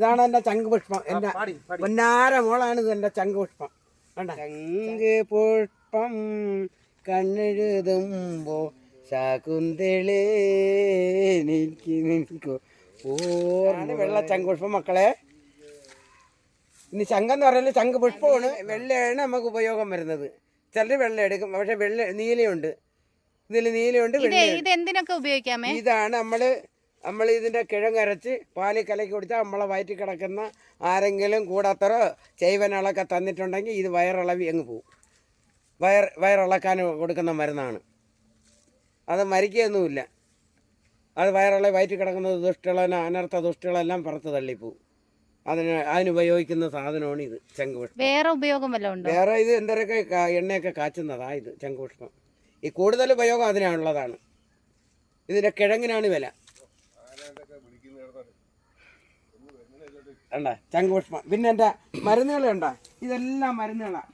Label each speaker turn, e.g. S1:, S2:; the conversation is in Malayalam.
S1: ഇതാണ് എന്റെ ചങ്കുപുഷ്പം എന്റെ പൊന്നാര മോളാണ് ഇത് എന്റെ ചങ്കുപുഷ്പം വേണ്ട ചങ്ക് പുഷ്പം കണ്ണെഴുതുമ്പോ ശകുന്തളേ എനിക്ക് നിൽക്കോ പൂർണ വെള്ള ചങ്കുപുഷ്പം മക്കളെ. ഇനി ചങ്കെന്ന് പറയുന്നത് ചങ്ക് പുഷ്പമാണ്. വെള്ളയാണ് നമുക്ക് ഉപയോഗം വരുന്നത്. ചിലർ വെള്ള എടുക്കും. പക്ഷെ വെള്ള നീലയുണ്ട്. ഇതിൽ നീലയുണ്ട്
S2: ഉപയോഗിക്കാമേ?
S1: ഇതാണ് നമ്മൾ നമ്മൾ ഇതിന്റെ കിഴങ്ങരച്ച് പാലിൽ കലക്കി കുടിച്ചാൽ നമ്മളെ വയറ്റിൽ കിടക്കുന്ന ആരെങ്കിലും കൂടാത്തറോ ചെയ്വനളൊക്കെ തന്നിട്ടുണ്ടെങ്കിൽ ഇത് വയറിളവി അങ്ങ് പോവും. വയർ വയറിളക്കാൻ കൊടുക്കുന്ന മരുന്നാണ്. അത് മരിക്കുകയൊന്നുമില്ല. അത് വയറിളവി വയറ്റിൽ കിടക്കുന്ന ദുഷ്ടികളെല്ലാം അനർത്ഥ ദുഷ്ടികളെല്ലാം പുറത്ത് തള്ളിപ്പോവും. അതിന് അതിനുപയോഗിക്കുന്ന സാധനമാണ് ഇത് ചെങ്കുഷ്ണം
S2: വേറെ ഉപയോഗം വല്ലതും ഉണ്ടോ?
S1: വേറെ ഇത് എന്തൊക്കെ എണ്ണയൊക്കെ കാച്ചുന്നതാണ് ഇത് ചെങ്കുഷ്ണം ഈ കൂടുതൽ ഉപയോഗം അതിനുള്ളതാണ് ഇതിന്റെ കിഴങ്ങിനാണ് വില. കണ്ട ചങ്കുപുഷ്പം പിന്നെ എന്റെ മരുന്നുകൾ കണ്ട? ഇതെല്ലാം മരുന്നുകളാണ്